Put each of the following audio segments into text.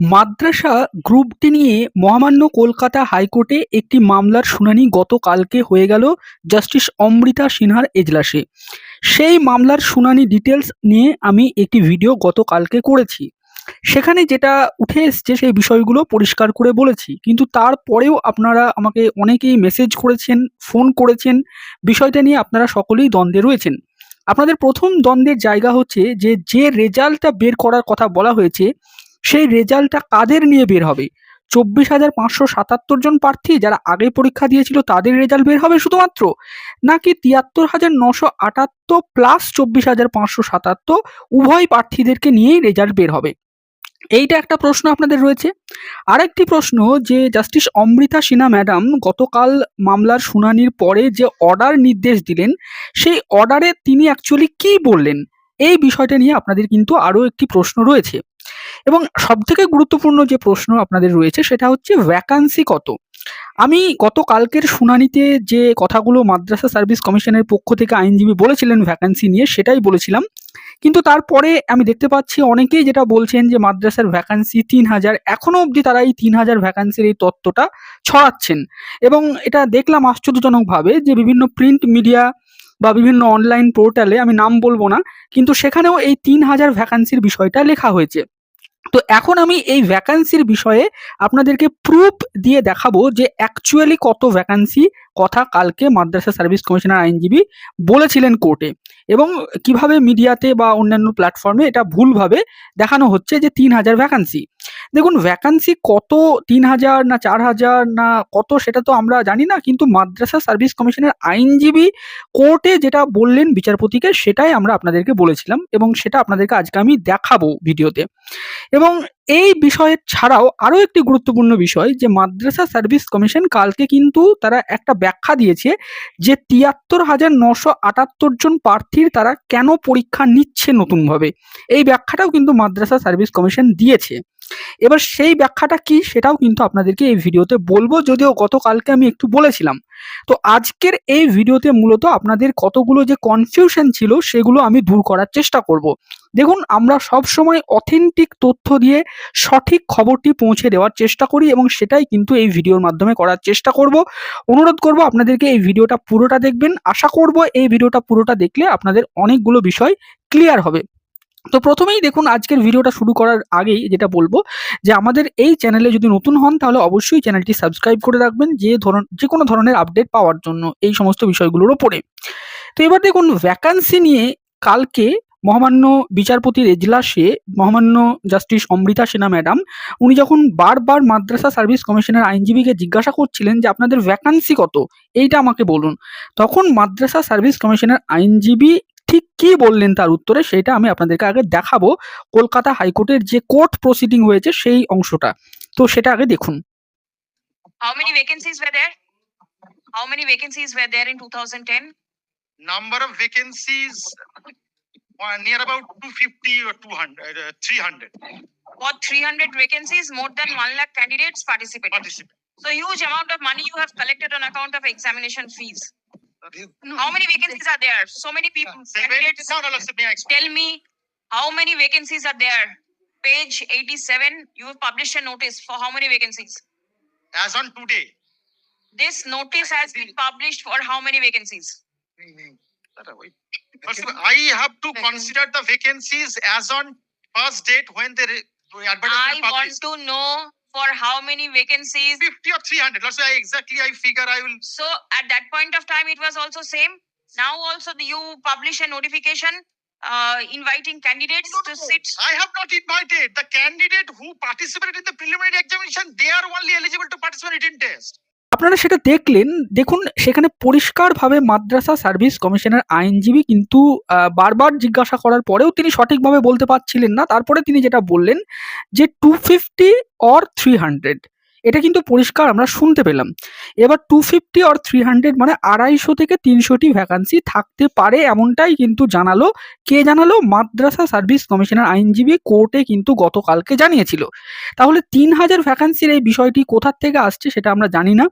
মাদ্রাসা গ্রুপটি নিয়ে মহামান্য কলকাতা হাইকোর্টে একটি মামলার শুনানি গতকালকে হয়ে গেল জাস্টিস অমৃতা সিনহার এজলাসে। সেই মামলার শুনানি ডিটেলস নিয়ে আমি একটি ভিডিও গতকালকে করেছি। সেখানে যেটা উঠে এসছে সেই বিষয়গুলো পরিষ্কার করে বলেছি। কিন্তু তারপরেও আপনারা আমাকে অনেকেই মেসেজ করেছেন ফোন করেছেন। বিষয়টা নিয়ে আপনারা সকলেই দ্বন্দ্বে রয়েছেন। আপনাদের প্রথম দ্বন্দ্বের জায়গা হচ্ছে যে যে রেজাল্টটা বের করার কথা বলা হয়েছে সেই রেজাল্টটা কাদের নিয়ে বের হবে? চব্বিশ হাজার পাঁচশো সাতাত্তর জন প্রার্থী যারা আগে পরীক্ষা দিয়েছিল তাদের রেজাল্ট বের হবে শুধুমাত্র? নাকি তিয়াত্তর হাজার নশো আটাত্তর প্লাস চব্বিশ হাজার পাঁচশো সাতাত্তর উভয় প্রার্থীদেরকে নিয়েই রেজাল্ট বের হবে? এইটা একটা প্রশ্ন আপনাদের রয়েছে। আরেকটি প্রশ্ন যে জাস্টিস অমৃতা সিনহা ম্যাডাম গতকাল মামলার শুনানির পরে যে অর্ডার নির্দেশ দিলেন, সেই অর্ডারে তিনি অ্যাকচুয়ালি কি বললেন? এই বিষয়টা নিয়ে আপনাদের কিন্তু আরও একটি প্রশ্ন রয়েছে। এবং সবথেকে গুরুত্বপূর্ণ যে প্রশ্ন আপনাদের রয়েছে সেটা হচ্ছে ভ্যাকান্সি কত? আমি গতকালকের শুনানিতে যে কথাগুলো মাদ্রাসা সার্ভিস কমিশনের পক্ষ থেকে আইনজীবী বলেছিলেন ভ্যাকান্সি নিয়ে সেটাই বলেছিলাম। কিন্তু তারপরে আমি দেখতে পাচ্ছি অনেকেই যেটা বলছেন যে মাদ্রাসার ভ্যাকান্সি তিন হাজার এখনও অবধি তারা এই তিন হাজার ভ্যাকান্সির এই তত্ত্বটা ছড়াচ্ছেন। এবং এটা দেখলাম আশ্চর্যজনকভাবে যে বিভিন্ন প্রিন্ট মিডিয়া বা বিভিন্ন অনলাইন পোর্টালে আমি নাম বলব না, কিন্তু সেখানেও এই তিন হাজার ভ্যাকান্সির বিষয়টা লেখা হয়েছে। তো এখন আমি এই ভ্যাকান্সির বিষয়ে আপনাদেরকে প্রুফ দিয়ে দেখাবো যে অ্যাকচুয়ালি কত ভ্যাকান্সি কথা কালকে মাদ্রাসা সার্ভিস কমিশনার আইনজীবী বলেছিলেন কোর্টে এবং কীভাবে মিডিয়াতে বা অন্যান্য প্ল্যাটফর্মে এটা ভুলভাবে দেখানো হচ্ছে যে তিন হাজার ভ্যাকান্সি দেখুন ভ্যাকান্সি কত তিন হাজার না চার হাজার না কত সেটা তো আমরা জানি না, কিন্তু মাদ্রাসা সার্ভিস কমিশনের আইনজীবী কোর্টে যেটা বললেন বিচারপতিকে, সেটাই আমরা আপনাদেরকে বলেছিলাম এবং সেটা আপনাদেরকে আজকে আমি দেখাবো ভিডিওতে এবং এই বিষয়ে ছাড়াও আরও একটি গুরুত্বপূর্ণ বিষয় যে মাদ্রাসা সার্ভিস কমিশন কালকে কিন্তু তারা একটা ব্যাখ্যা দিয়েছে যে তিয়াত্তর হাজার নশো আটাত্তর জন প্রার্থীর তারা কেন পরীক্ষা নিচ্ছে নতুনভাবে। এই ব্যাখ্যাটাও কিন্তু মাদ্রাসা সার্ভিস কমিশন দিয়েছে। এবার সেই ব্যাখ্যাটা কি সেটাও কিন্তু আপনাদেরকে এই ভিডিওতে বলব, যদিও গতকালকে আমি একটু বলেছিলাম। তো আজকের এই ভিডিওতে মূলত আপনাদের কতগুলো যে কনফিউশন ছিল সেগুলো আমি দূর করার চেষ্টা করব। দেখুন, আমরা সব সময় অথেন্টিক তথ্য দিয়ে সঠিক খবরটি পৌঁছে দেওয়ার চেষ্টা করি এবং সেটাই কিন্তু এই ভিডিওর মাধ্যমে করার চেষ্টা করব। অনুরোধ করব আপনাদেরকে এই ভিডিওটা পুরোটা দেখবেন। আশা করব এই ভিডিওটা পুরোটা দেখলে আপনাদের অনেকগুলো বিষয় ক্লিয়ার হবে। তো প্রথমেই দেখুন আজকের ভিডিওটা শুরু করার আগেই যেটা বলব যে আমাদের এই চ্যানেলে যদি নতুন হন তাহলে অবশ্যই চ্যানেলটি সাবস্ক্রাইব করে রাখবেন যে ধরন যে কোনো ধরনের আপডেট পাওয়ার জন্য এই সমস্ত বিষয়গুলোর ওপরে। তো এবার দেখুন ভ্যাকান্সি নিয়ে কালকে মহামান্য বিচারপতির এজলাসে মহামান্য জাস্টিস অমৃতা সেনা ম্যাডাম, উনি যখন বারবার মাদ্রাসা সার্ভিস কমিশনের আইনজীবীকে জিজ্ঞাসা করছিলেন যে আপনাদের ভ্যাকান্সি কত? এইটা আমাকে বলুন। তখন মাদ্রাসা সার্ভিস কমিশনের আইনজীবী ঠিক কি বললেন তার উত্তরে সেটা আমি আপনাদেরকে আগে দেখাবো। কলকাতা হাইকোর্টের যে কোর্ট প্রসিডিং হয়েছে সেই অংশটা। তো সেটা আগে দেখুন। How many vacancies were there how many vacancies were there in 2010 number near about 250 or 200 300 or 300 vacancies more than 1 lakh candidates participate participate huge amount of money you have collected on account of examination fees no, How many vacancies are there? So many people, seven, candidates. no, no, no, may Tell me how many vacancies are there? Page 87, you have published a notice for how many vacancies? as on today This notice has been published for how many vacancies? First of all, I have to consider the vacancies as on first date when the re- the I advertisement want to know for how many vacancies 50 or 300 let's say exactly i figure i will So at that point of time, it was also same. Now also the, you publish a notification uh, inviting candidates No, to sit. I have not invited the candidate who participated in the preliminary examination. They are only eligible to participate in test. আপনারা সেটা দেখলেন, দেখুন সেখানে পরিষ্কারভাবে মাদ্রাসা service কমিশনের আইনজীবী কিন্তু বারবার জিজ্ঞাসা করার পরেও তিনি সঠিকভাবে বলতে পারছিলেন না। তারপরে তিনি যেটা বললেন যে two fifty or three hundred এটা কিন্তু পরিষ্কার আমরা শুনতে পেলাম। এবার টু ফিফটি আর থ্রি হান্ড্রেড মানে আড়াইশো থেকে তিনশোটি ভ্যাকান্সি থাকতে পারে এমনটাই কিন্তু জানালো, কে জানালো? মাদ্রাসা সার্ভিস কমিশনার আইনজীবী কোর্টে কিন্তু গতকালকে জানিয়েছিল। তাহলে তিন হাজার ভ্যাকান্সির এই বিষয়টি কোথার থেকে আসছে সেটা আমরা জানি না।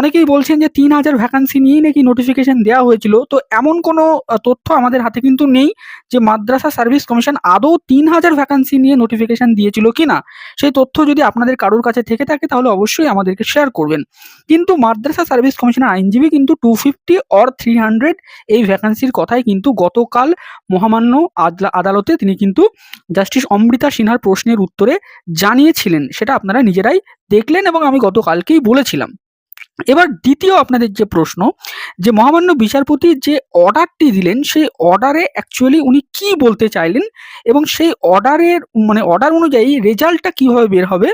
অনেকেই বলছেন যে তিন হাজার ভ্যাকান্সি নিয়েই নাকি নোটিফিকেশন দেওয়া হয়েছিল। তো এমন কোনো তথ্য আমাদের হাতে কিন্তু নেই যে মাদ্রাসা সার্ভিস কমিশন আদৌ তিন হাজার ভ্যাকান্সি নিয়ে নোটিফিকেশন দিয়েছিল কিনা। সেই তথ্য যদি আপনাদের কারোর কাছে থেকে থাকে তাহলে অবশ্যই আমাদেরকে শেয়ার করবেন। কিন্তু মাদ্রাসা সার্ভিস কমিশনের আইনজীবী কিন্তু two fifty or three hundred এই ভ্যাকান্সির কথাই কিন্তু গতকাল মহামান্য আদলা- আদালতে তিনি কিন্তু জাস্টিস অমৃতা সিনহার প্রশ্নের উত্তরে জানিয়েছিলেন। সেটা আপনারা নিজেরাই দেখলেন এবং আমি গতকালকেই বলেছিলাম। এবার দ্বিতীয় আপনাদের যে প্রশ্ন, যে মহামান্য বিচারপতি যে অর্ডারটি দিলেন, সেই অর্ডারে অ্যাকচুয়ালি উনি কি বলতে চাইলেন এবং সেই অর্ডারের মানে অর্ডার অনুযায়ী রেজাল্টটা কীভাবে বের হবে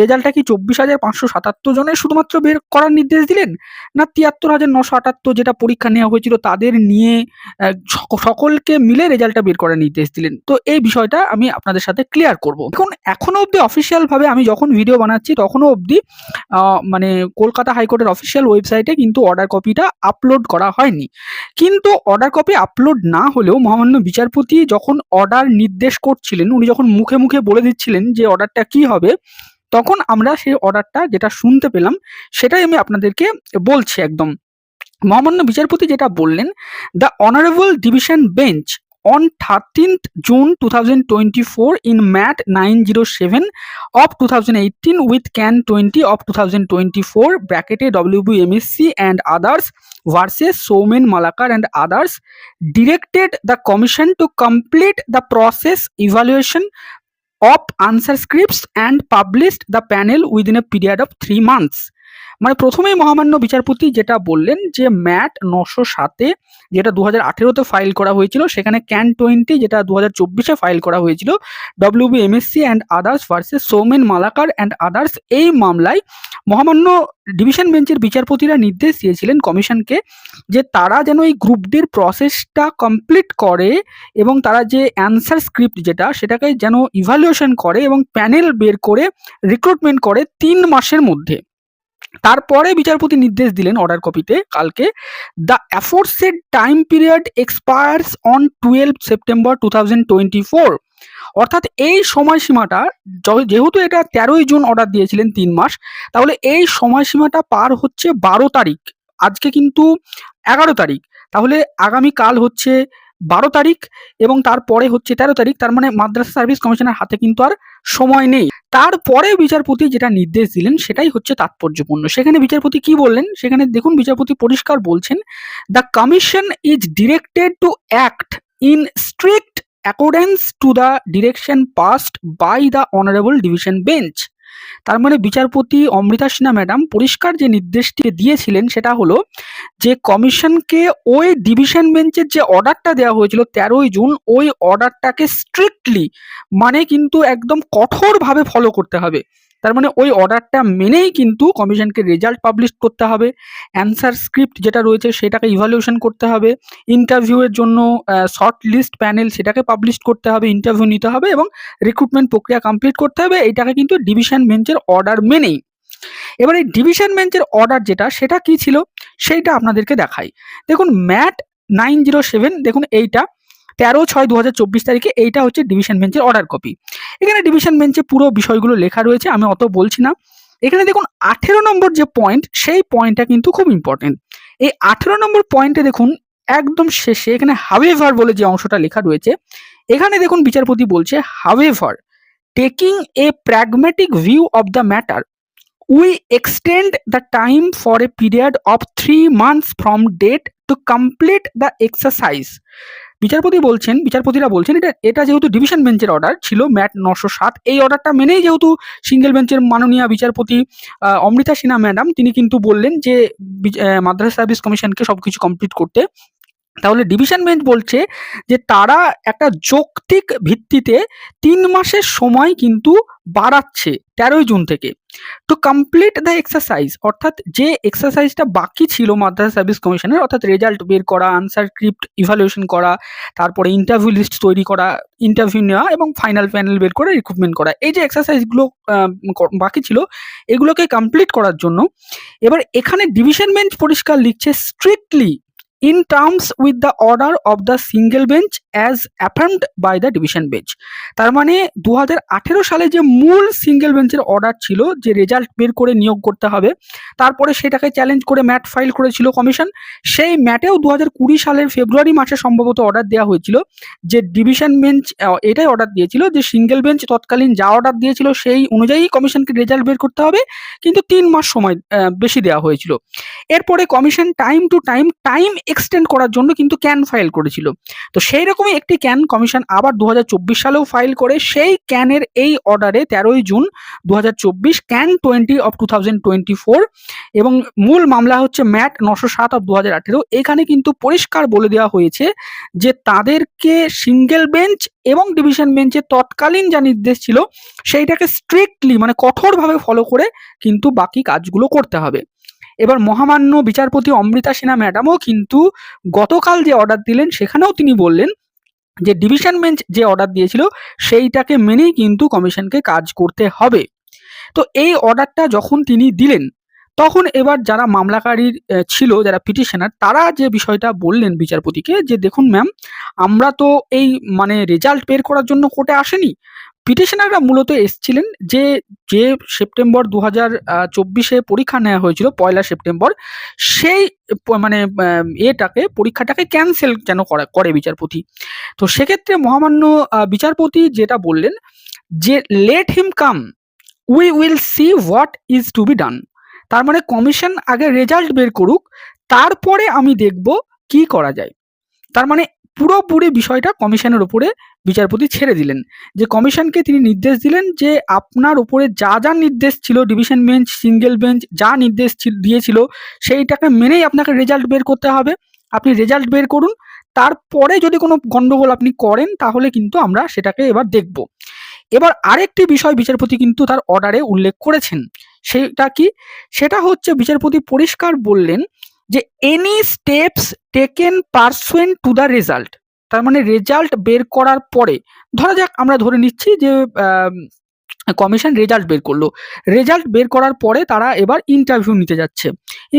রেজাল্টটা কি চব্বিশ হাজার পাঁচশো সাতাত্তর জনের শুধুমাত্র বের করার নির্দেশ দিলেন? না তিয়াত্তর হাজার নশো আটাত্তর যেটা পরীক্ষা নেওয়া হয়েছিল তাদের নিয়ে সকলকে মিলে রেজাল্টটা বের করার নির্দেশ দিলেন। তো এই বিষয়টা আমি আপনাদের সাথে ক্লিয়ার করব। এখন এখনও অবধি অফিসিয়াল ভাবে আমি যখন ভিডিও বানাচ্ছি তখনও অবধি মানে কলকাতা হাইকোর্টের অফিসিয়াল ওয়েবসাইটে কিন্তু অর্ডার কপিটা আপলোড করা হয়নি। কিন্তু অর্ডার কপি আপলোড না হলেও মহামান্য বিচারপতি যখন অর্ডার নির্দেশ করছিলেন, উনি যখন মুখে মুখে বলে দিচ্ছিলেন যে অর্ডারটা কি হবে তখন আমরা সেই অর্ডারটা যেটা শুনতে পেলাম, সেটাই আমি আপনাদেরকে বলছি একদম। মহামান্য বিচারপতি যেটা বললেন the honourable division bench on thirteenth June two in MAT nine zero seven of two with CAN twenty of two ব্র্যাকেটে WB MSC and others versus Soumen Malakar and others directed the commission to complete the process evaluation of answer scripts and published the panel within a period of three months মানে প্রথমেই মহামান্য বিচারপতি যেটা বললেন যে mat নশো সাতে যেটা দু হাজার আঠেরোতে ফাইল করা হয়েছিল, সেখানে ক্যান টোয়েন্টি যেটা দু হাজার চব্বিশে ফাইল করা হয়েছিল WB MSC and others versus Soumen Malakar and others এই মামলায় মহামান্য ডিভিশন বেঞ্চের বিচারপতিরা নির্দেশ দিয়েছিলেন কমিশনকে যে তারা যেন এই গ্রুপ ডির প্রসেসটা কমপ্লিট করে এবং তারা যে অ্যান্সার স্ক্রিপ্ট যেটা, সেটাকে যেন ইভালুয়েশন করে এবং প্যানেল বের করে রিক্রুটমেন্ট করে তিন মাসের মধ্যে। তারপরে বিচারপতি নির্দেশ দিলেন অর্ডার কপিতে কালকে। The aforesaid time period expires on twelve September two twenty four অর্থাৎ এই সময়সীমাটা যেহেতু এটা তেরোই জুন অর্ডার দিয়েছিলেন তিন মাস, তাহলে এই সময়সীমাটা পার হচ্ছে বারো তারিখ। আজকে কিন্তু এগারো তারিখ। তাহলে আগামী কাল হচ্ছে বারো তারিখ এবং তারপরে হচ্ছে তেরো তারিখ। তার মানে মাদ্রাসা সার্ভিস কমিশনের হাতে কিন্তু আর সময় নেই। তারপরে বিচারপতি যেটা নির্দেশ দিলেন সেটাই হচ্ছে তাৎপর্যপূর্ণ। সেখানে বিচারপতি কি বললেন? সেখানে দেখুন বিচারপতি পরিষ্কার বলছেন the commission is directed to act in strict accordance to the direction passed by the honourable division bench তার মানে বিচারপতি অমৃতা সিনহা ম্যাডাম পরিষ্কার যে নির্দেশটি দিয়েছিলেন সেটা হলো যে কমিশনকে ওই ডিভিশন বেঞ্চের যে অর্ডারটা দেওয়া হয়েছিল তেরোই জুন, ওই অর্ডারটাকে স্ট্রিক্টলি মানে কিন্তু একদম কঠোরভাবে ফলো করতে হবে। তার মানে ওই অর্ডারটা মেনেই কিন্তু কমিশনকে রেজাল্ট পাবলিশ করতে হবে, অ্যান্সার স্ক্রিপ্ট যেটা রয়েছে সেটাকে ইভালুয়েশন করতে হবে ইন্টারভিউয়ের জন্য শর্ট লিস্ট প্যানেল সেটাকে পাবলিশ করতে হবে ইন্টারভিউ নিতে হবে এবং রিক্রুটমেন্ট প্রক্রিয়া কমপ্লিট করতে হবে এইটাকে কিন্তু ডিভিশন বেঞ্চের অর্ডার মেনেই। এবার এই ডিভিশন বেঞ্চের অর্ডার যেটা, সেটা কি ছিল? সেইটা আপনাদেরকে দেখাই। দেখুন, ম্যাট নাইন জিরো সেভেন, দেখুন এইটা তেরো ছয় দু তারিখে এইটা হচ্ছে ডিভিশন বেঞ্চের অর্ডার কপি এখানে ডিভিশন বেঞ্চে পুরো বিষয়গুলো লেখা রয়েছে, আমি অত বলছি না। এখানে দেখুন, আঠেরো নম্বর যে পয়েন্ট সেই পয়েন্টটা কিন্তু খুব ইম্পর্টেন্ট এই আঠেরো নম্বর পয়েন্টে দেখুন, একদম শেষে এখানে হাওয়েভার বলে যে অংশটা লেখা রয়েছে, এখানে দেখুন বিচারপতি বলছে however taking a pragmatic view of the matter we extend the time for a period of three months from date to complete the exercise বিচারপতি বলছেন, বিচারপতিরা বলছেন, এটা এটা যেহেতু ডিভিশন বেঞ্চের অর্ডার ছিল ম্যাট নশো সাত। এই অর্ডারটা মেনেই যেহেতু সিঙ্গেল বেঞ্চের মাননীয় বিচারপতি অমৃতা সিনহা ম্যাডাম তিনি কিন্তু বললেন যে মাদ্রাসা সার্ভিস কমিশনকে সব কিছু কমপ্লিট করতে তাহলে ডিভিশন বেঞ্চ বলছে যে তারা একটা যৌক্তিক ভিত্তিতে তিন মাসের সময় কিন্তু বাড়াচ্ছে তেরোই জুন থেকে। টু কমপ্লিট দ্য এক্সারসাইজ অর্থাৎ যে এক্সারসাইজটা বাকি ছিল মাদ্রাসা সার্ভিস কমিশনের অর্থাৎ রেজাল্ট বের করা আনসার স্ক্রিপ্ট ইভালুয়েশন করা, তারপরে ইন্টারভিউ লিস্ট তৈরি করা ইন্টারভিউ নেওয়া এবং ফাইনাল প্যানেল বের করে রিক্রুটমেন্ট করা, এই যে এক্সারসাইজগুলো বাকি ছিল, এগুলোকে কমপ্লিট করার জন্য, এবার এখানে ডিভিশন বেঞ্চ পরিষ্কার লিখছে strictly in terms with the order of the single bench as affirmed by the division bench তার মানে দু হাজার আঠেরো সালে যে মূল সিঙ্গেল বেঞ্চের অর্ডার ছিল, যে রেজাল্ট বের করে নিয়োগ করতে হবে, তারপরে সেটাকে চ্যালেঞ্জ করে ম্যাট ফাইল করেছিল কমিশন সেই ম্যাটেও দু সালের ফেব্রুয়ারি মাসে সম্ভবত অর্ডার দেওয়া হয়েছিল, যে ডিভিশন বেঞ্চ এটাই অর্ডার দিয়েছিল, যে সিঙ্গেল বেঞ্চ তৎকালীন যা অর্ডার দিয়েছিল সেই অনুযায়ী কমিশনকে রেজাল্ট বের করতে হবে, কিন্তু তিন মাস সময় বেশি দেওয়া হয়েছিল। এরপরে commission time to time time extend করার জন্য কিন্তু ক্যান ফাইল করেছিল। তো সেই রকমই একটি ক্যান কমিশন আবার দু হাজার চব্বিশ সালেও ফাইল করে। সেই ক্যানের এই অর্ডারে তেরোই জুন দু হাজার চব্বিশ ক্যান টোয়েন্টি অফ টু এবং মূল মামলা হচ্ছে ম্যাট নশো সাত অফ দু হাজার আঠেরো। এখানে কিন্তু পরিষ্কার বলে দেওয়া হয়েছে যে তাদেরকে সিঙ্গেল বেঞ্চ এবং ডিভিশন বেঞ্চে তৎকালীন যা নির্দেশ ছিল সেইটাকে স্ট্রিক্টলি মানে কঠোরভাবে ফলো করে কিন্তু বাকি কাজগুলো করতে হবে। এবার মহামান্য বিচারপতি অমৃতা সিনহা ম্যাডামও কিন্তু গতকাল যে অর্ডার দিলেন সেখানেও তিনি বললেন যে ডিভিশন বেঞ্চ যে অর্ডার দিয়েছিল, সেইটাকে মেনেই কিন্তু কমিশনকে কাজ করতে হবে। তো এই অর্ডারটা যখন তিনি দিলেন তখন এবার যারা মামলাকারীর ছিল, যারা পিটিশনার, তারা যে বিষয়টা বললেন বিচারপতিকে যে দেখুন ম্যাম, আমরা তো এই মানে রেজাল্ট বের করার জন্য কোর্টে আসেনি। পিটিশনাররা মূলত এসছিলেন যে যে সেপ্টেম্বর দু হাজার চব্বিশে পরীক্ষা নেওয়া হয়েছিল, পয়লা সেপ্টেম্বর, সেই মানে এটাকে, পরীক্ষাটাকে ক্যান্সেল যেন করা, করে বিচারপতি। তো সেক্ষেত্রে মহামান্য বিচারপতি যেটা বললেন যে let him come we will see what is to be done তার মানে কমিশন আগে রেজাল্ট বের করুক, তারপরে আমি দেখব কি করা যায়। তার মানে পুরোপুরি বিষয়টা কমিশনের উপরে বিচারপতি ছেড়ে দিলেন। যে কমিশনকে তিনি নির্দেশ দিলেন যে আপনার উপরে যা যা নির্দেশ ছিল ডিভিশন বেঞ্চ সিঙ্গেল বেঞ্চ যা নির্দেশ ছিল- দিয়েছিল, সেইটাকে মেনেই আপনাকে রেজাল্ট বের করতে হবে। আপনি রেজাল্ট বের করুন, তারপরে যদি কোনো গণ্ডগোল আপনি করেন, তাহলে কিন্তু আমরা সেটাকে এবার দেখব। এবার আরেকটি বিষয় বিচারপতি কিন্তু তার অর্ডারে উল্লেখ করেছেন। সেটা কি? সেটা হচ্ছে বিচারপতি পরিষ্কার বললেন যে any steps taken pursuant to the result তার মানে রেজাল্ট বের করার পরে, ধরা যাক আমরা ধরে নিচ্ছি যে কমিশন রেজাল্ট বের করল। রেজাল্ট বের করার পরে তারা এবার ইন্টারভিউ নিতে যাচ্ছে।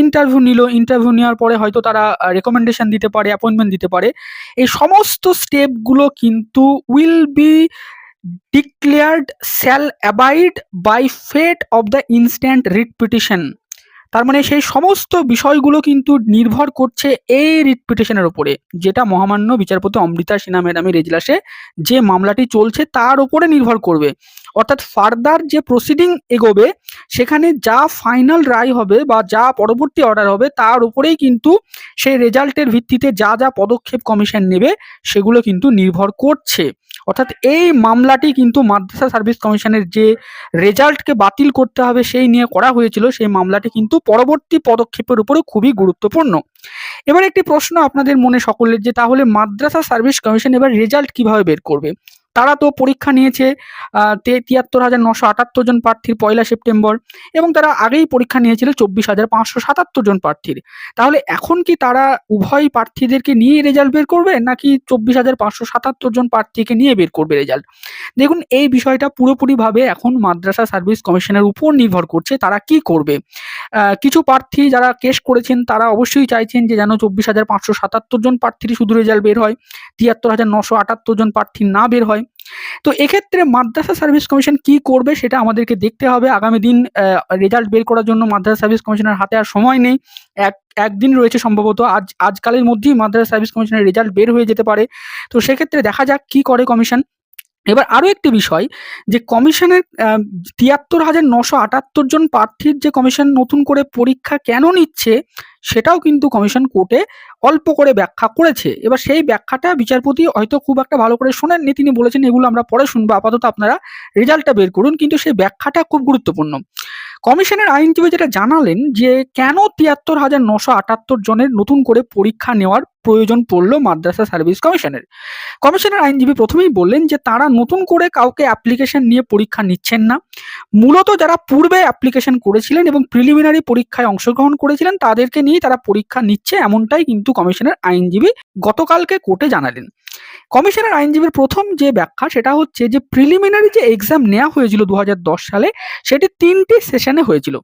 ইন্টারভিউ নিল ইন্টারভিউ নেওয়ার পরে হয়তো তারা রেকমেন্ডেশন দিতে পারে অ্যাপয়েন্টমেন্ট দিতে পারে। এই সমস্ত স্টেপগুলো কিন্তু will be declared shall abide by fate of the instant writ petition তার মানে সেই সমস্ত বিষয়গুলো কিন্তু নির্ভর করছে এই রিট পিটিশনের উপরে, যেটা মহামান্য বিচারপতি অমৃতা সিনহা ম্যাডামের এজলাসে যে মামলাটি চলছে তার উপরে নির্ভর করবে। অর্থাৎ ফার্দার যে প্রসিডিং এগোবে, সেখানে যা ফাইনাল রায় হবে বা যা পরবর্তী অর্ডার হবে, তার উপরেই কিন্তু সেই রেজাল্টের ভিত্তিতে যা যা পদক্ষেপ কমিশন নেবে, সেগুলো কিন্তু নির্ভর করছে। অর্থাৎ এই মামলাটি কিন্তু মাদ্রাসা সার্ভিস কমিশনের যে রেজাল্টকে বাতিল করতে হবে সেই নিয়ে করা হয়েছিল, সেই মামলাটি কিন্তু পরবর্তী পদক্ষেপের উপরে খুবই গুরুত্বপূর্ণ। এবার একটি প্রশ্ন আপনাদের মনে সকলের যে, তাহলে মাদ্রাসা সার্ভিস কমিশন এবার রেজাল্ট কীভাবে বের করবে? তারা তো পরীক্ষা নিয়েছে তিয়াত্তর হাজার নশো আটাত্তর জন প্রার্থীর পয়লা সেপ্টেম্বর এবং তারা আগেই পরীক্ষা নিয়েছিল চব্বিশ হাজার পাঁচশো সাতাত্তর জন প্রার্থীর। তাহলে এখন কি তারা উভয় প্রার্থীদেরকে নিয়ে রেজাল্ট বের করবে নাকি চব্বিশ হাজার পাঁচশো সাতাত্তর জন প্রার্থীকে নিয়ে বের করবে রেজাল্ট? দেখুন, এই বিষয়টা পুরোপুরিভাবে এখন মাদ্রাসা সার্ভিস কমিশনের উপর নির্ভর করছে তারা কি করবে। কিছু প্রার্থী যারা কেস করেছেন তারা অবশ্যই চাইছেন যে যেন চব্বিশ হাজার পাঁচশো সাতাত্তর জন প্রার্থীর শুধু রেজাল্ট বের হয়, তিয়াত্তর হাজার নশো আটাত্তর জন প্রার্থী না বের হয়। তো এক্ষেত্রে মাদ্রাসা সার্ভিস কমিশন কি করবে সেটা আমাদেরকে দেখতে হবে। আগামী দিন রেজাল্ট বের করার জন্য মাদ্রাসা সার্ভিস কমিশনের হাতে আর সময় নেই। এক, একদিন রয়েছে সম্ভবত। আজ, আজকালের মধ্যেই মাদ্রাসা সার্ভিস কমিশনের রেজাল্ট বের হয়ে যেতে পারে। তো সেক্ষেত্রে দেখা যাক কি করে কমিশন। এবার আরও একটি বিষয়, যে কমিশনের তিয়াত্তর হাজার নশো আটাত্তর জন প্রার্থীর যে কমিশন নতুন করে পরীক্ষা কেন নিচ্ছে, সেটাও কিন্তু কমিশন কোর্টে অল্প করে ব্যাখ্যা করেছে। এবার সেই ব্যাখ্যাটা বিচারপতি হয়তো খুব একটা ভালো করে শোনেননি, তিনি বলেছেন এগুলো আমরা পরে শুনব, আপাতত আপনারা রেজাল্টটা বের করুন, কিন্তু সেই ব্যাখ্যাটা খুব গুরুত্বপূর্ণ। কমিশনের আইনজীবী যেটা জানালেন যে কেন তিয়াত্তর হাজার নশো আটাত্তর জনের নতুন করে পরীক্ষা নেওয়ার প্রয়োজন পড়ল মাদ্রাসা সার্ভিস কমিশনের। কমিশনের আইনজীবী প্রথমেই বললেন যে তারা নতুন করে কাউকে অ্যাপ্লিকেশন নিয়ে পরীক্ষা নিচ্ছেন না। মূলত যারা পূর্বে অ্যাপ্লিকেশন করেছিলেন এবং প্রিলিমিনারি পরীক্ষায় অংশগ্রহণ করেছিলেন, তাদেরকে নিয়ে তারা পরীক্ষা নিচ্ছে, এমনটাই কিন্তু কমিশনের আইনজীবী গতকালকে কোর্টে জানালেন। কমিশনের আইনজীবীর প্রথম যে ব্যাখ্যা, সেটা হচ্ছে যে প্রিলিমিনারি যে এক্সাম নেওয়া হয়েছিল দুহাজার দশ সালে, সেটি তিনটি সেশনে হয়েছিল।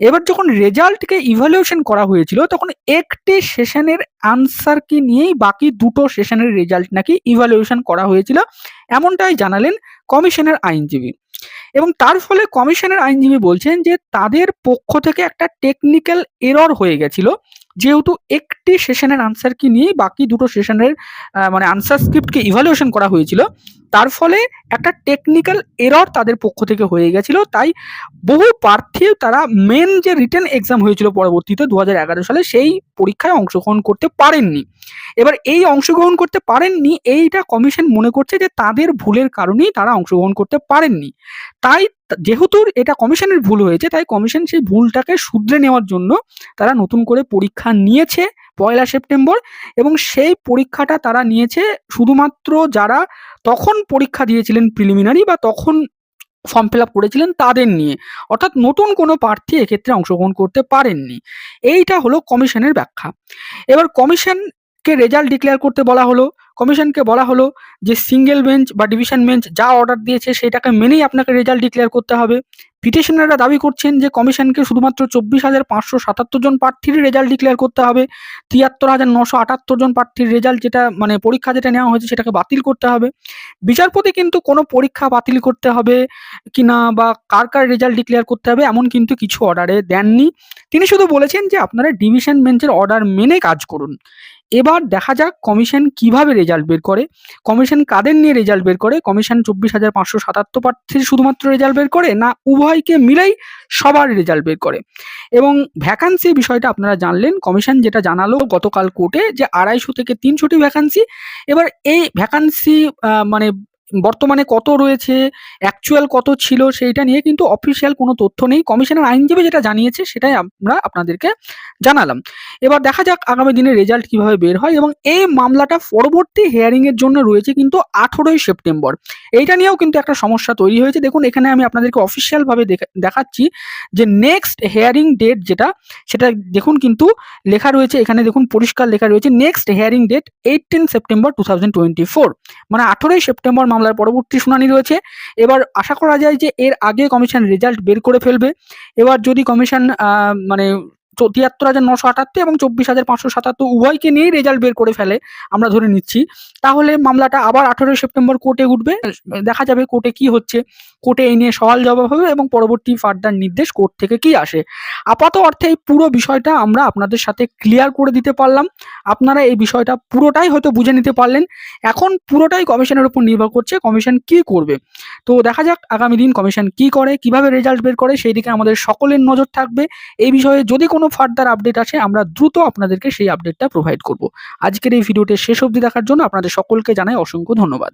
এবার যখন রেজাল্টকে ইভালুয়েশন করা হয়েছিল, তখন একটি সেশনের আনসার কি নিয়েই বাকি দুটো সেশনের রেজাল্ট নাকি ইভালুয়েশন করা হয়েছিল, এমনটাই জানালেন কমিশনের আইনজীবী। এবং তার ফলে কমিশনের আইনজীবী বলছেন যে তাদের পক্ষ থেকে একটা টেকনিক্যাল এরর হয়ে গেছিল যেহেতু একটি সেশনের আনসার কি নিয়ে বাকি দুটো সেশনের মানে আনসার স্ক্রিপ্টকে ইভালুয়েশন করা হয়েছিল তার ফলে একটা টেকনিক্যাল এরর তাদের পক্ষ থেকে হয়ে গেছিল। তাই বহু প্রার্থী তারা মেন যে রিটার্ন এক্সাম হয়েছিল পরবর্তীতে দু হাজার এগারো সালে, সেই পরীক্ষায় অংশগ্রহণ করতে পারেননি। এবার এই অংশগ্রহণ করতে পারেননি, এইটা কমিশন মনে করছে যে তাদের ভুলের কারণেই তারা অংশগ্রহণ করতে পারেননি। তাই যেহেতু এটা কমিশনের ভুল হয়েছে, তাই কমিশন সেই ভুলটাকে শুধরে নেওয়ার জন্য তারা নতুন করে পরীক্ষা নিয়েছে পয়লা সেপ্টেম্বর এবং সেই পরীক্ষাটা তারা নিয়েছে শুধুমাত্র যারা তখন পরীক্ষা দিয়েছিলেন প্রিলিমিনারি বা তখন ফর্ম ফিল আপ করেছিলেন তাদের নিয়ে। অর্থাৎ নতুন কোনো প্রার্থী এক্ষেত্রে অংশগ্রহণ করতে পারেননি। এইটা হলো কমিশনের ব্যাখ্যা। এবার কমিশনকে রেজাল্ট ডিক্লেয়ার করতে বলা হলো। কমিশনকে বলা হলো যে সিঙ্গেল বেঞ্চ বা ডিভিশন বেঞ্চ যা অর্ডার দিয়েছে সেটাকে মেনেই আপনাকে রেজাল্ট ডিক্লেয়ার করতে হবে। পিটিশনাররা দাবি করছেন যে কমিশনকে শুধুমাত্র চব্বিশ হাজার পাঁচশো সাতাত্তর জন প্রার্থীর রেজাল্ট ডিক্লেয়ার করতে হবে। তিয়াত্তর হাজার নশো আটাত্তর জন প্রার্থীর রেজাল্ট যেটা মানে পরীক্ষা যেটা নেওয়া হয়েছে সেটাকে বাতিল করতে হবে। বিচারপতি কিন্তু কোনো পরীক্ষা বাতিল করতে হবে কিনা বা কার কার রেজাল্ট ডিক্লেয়ার করতে হবে এমন কিন্তু কিছু অর্ডারে দেননি। তিনি শুধু বলেছেন যে আপনারা ডিভিশন বেঞ্চের অর্ডার মেনে কাজ করুন। এবার দেখা যাক কমিশন কীভাবে রেজাল্ট বের করে। কমিশন কাদের নিয়ে রেজাল্ট বের করে? কমিশন চব্বিশ হাজার পাঁচশো সাতাত্তর প্রার্থীর শুধুমাত্র রেজাল্ট বের করে না উভয়কে মিলেই সবার রেজাল্ট বের করে? এবং ভ্যাকান্সি বিষয়টা আপনারা জানলেন। কমিশন যেটা জানালো গতকাল কোর্টে যে আড়াইশো থেকে তিনশোটি ভ্যাকান্সি এবার এই ভ্যাকান্সি মানে বর্তমানে কত রয়েছে অ্যাকচুয়াল কত ছিল সেইটা নিয়ে কিন্তু অফিসিয়াল কোনো তথ্য নেই। কমিশনের আইনজীবী যেটা জানিয়েছে সেটাই আমরা আপনাদেরকে জানালাম। এবার দেখা যাক আগামী দিনে রেজাল্ট কীভাবে বের হয় এবং এই মামলাটা পরবর্তী হেয়ারিং এর জন্য রয়েছে কিন্তু আঠেরোই সেপ্টেম্বর। এইটা নিয়েও কিন্তু একটা সমস্যা তৈরি হয়েছে। দেখুন, এখানে আমি আপনাদেরকে অফিসিয়াল ভাবে দেখাচ্ছি যে নেক্সট হেয়ারিং ডেট যেটা, সেটা দেখুন কিন্তু লেখা রয়েছে। এখানে দেখুন পরিষ্কার লেখা রয়েছে next hearing date eighteen September two মানে আঠেরোই সেপ্টেম্বর মামলার পরবর্তী শুনানি রয়েছে। এবার আশা করা যায় যে এর আগে কমিশন রেজাল্ট বের করে ফেলবে। এবার যদি কমিশন মানে তিয়াত্তর হাজার নশো আটাত্তর এবং চব্বিশ হাজার পাঁচশো সাতাত্তর উভয়কে নিয়েই রেজাল্ট বের করে ফেলে, আমরা ধরে নিচ্ছি। তাহলে মামলাটা আবার আঠেরোই সেপ্টেম্বর কোর্টে উঠবে। দেখা যাবে কোর্টে কি হচ্ছে কোর্টে এই নিয়ে সওয়াল জবাব হবে এবং পরবর্তী ফার্দার নির্দেশ কোর্ট থেকে কি আসে। আপাত অর্থে এই পুরো বিষয়টা আমরা আপনাদের সাথে ক্লিয়ার করে দিতে পারলাম। আপনারা এই বিষয়টা পুরোটাই হয়তো বুঝে নিতে পারলেন। এখন পুরোটাই কমিশনের উপর নির্ভর করছে কমিশন কি করবে। তো দেখা যাক আগামী দিন কমিশন কি করে, কীভাবে রেজাল্ট বের করে সেই দিকে আমাদের সকলের নজর থাকবে। এই বিষয়ে যদি কোনো ফার্দার আপডেট আসে, আমরা দ্রুত আপনাদেরকে সেই আপডেটটা প্রোভাইড করব। আজকের এই ভিডিওটি শেষ অবধি দেখার জন্য আপনাদের সকলকে জানাই অসংখ্য ধন্যবাদ।